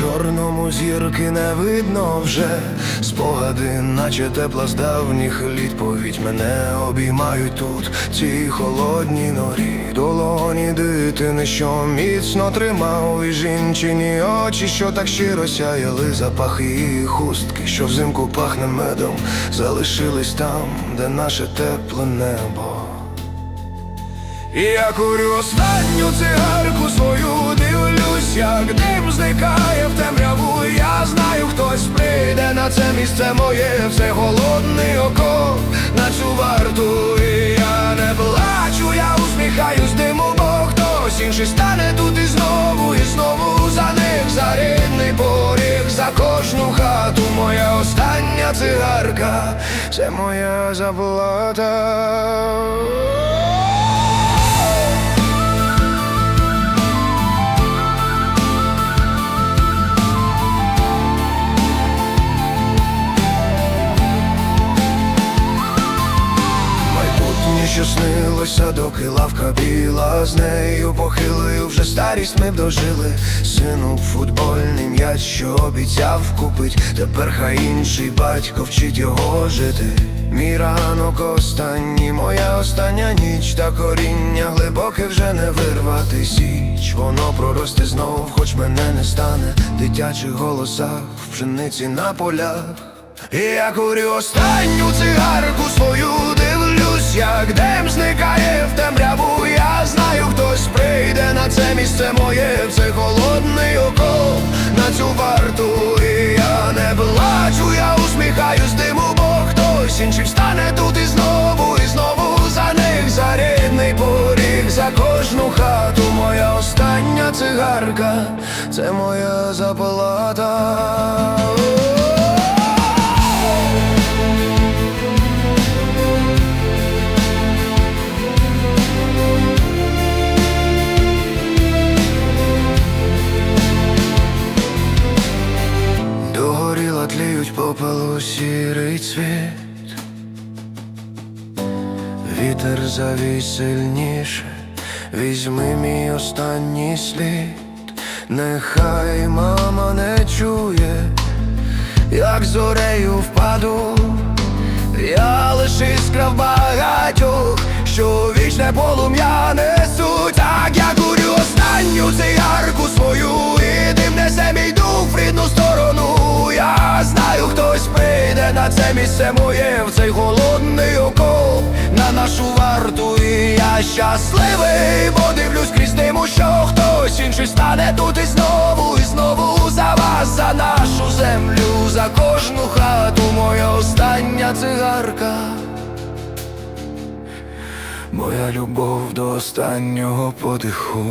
чорному зірки не видно вже спогади, наче тепла з давніх літ Повідь мене обіймають тут, ці холодні норі, долоні дитини, що міцно тримав, і жінчині очі, що так щиро сяяли, запахи її хустки, що взимку пахне медом, залишились там, де наше тепле небо. І я курю останню цигарку свою, дивлюсь, як дим зникає в темряву. Я знаю, хтось прийде на це місце моє, все голодний окоп на цю варту. І я не плачу, я усміхаюсь диму, бо хтось інший стане тут і знову, і знову за них за рідний поріг, за кожну хату. Моя остання цигарка, це моя заплата. Що снилося, доки лавка біла з нею похилою вже старість ми б дожили. Сину футбольний м'яч, що обіцяв купить. Тепер хай інший батько вчить його жити. Мій ранок останній, моя остання ніч та коріння глибоке вже не вирвати січ. Воно проросте знов, хоч мене не стане. Дитячих голосах в пшениці на полях. І я курю останню цигарку свою, дивлюсь, як дим зникає в темряву. Я знаю, хтось прийде на це місце моє, в цей холодний окоп на цю варту. І я не плачу, я усміхаюсь диму, бо хтось інший встане тут і знову, і знову за них за рідний поріг, за кожну хату. Моя остання цигарка, це моя заплата. Сірий цвіт. Вітер завій сильніше, візьми мій останній слід, нехай мама не чує, як зорею впаду, я лише іскра в багатьох, що вічне полум'я несуть, це місце моє, в цей голодний окоп на нашу варту. І я щасливий, бо дивлюсь крізь диму, що хтось інший стане тут і знову, і знову за вас, за нашу землю, за кожну хату, моя остання цигарка. Моя любов до останнього подиху.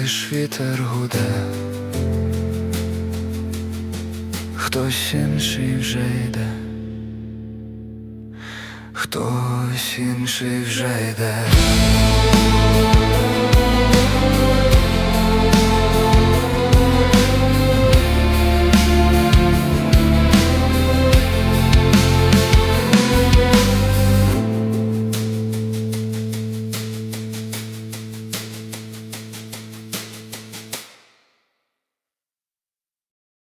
Лиш вітер гуде, хтось інший вже йде, хтось інший вже йде.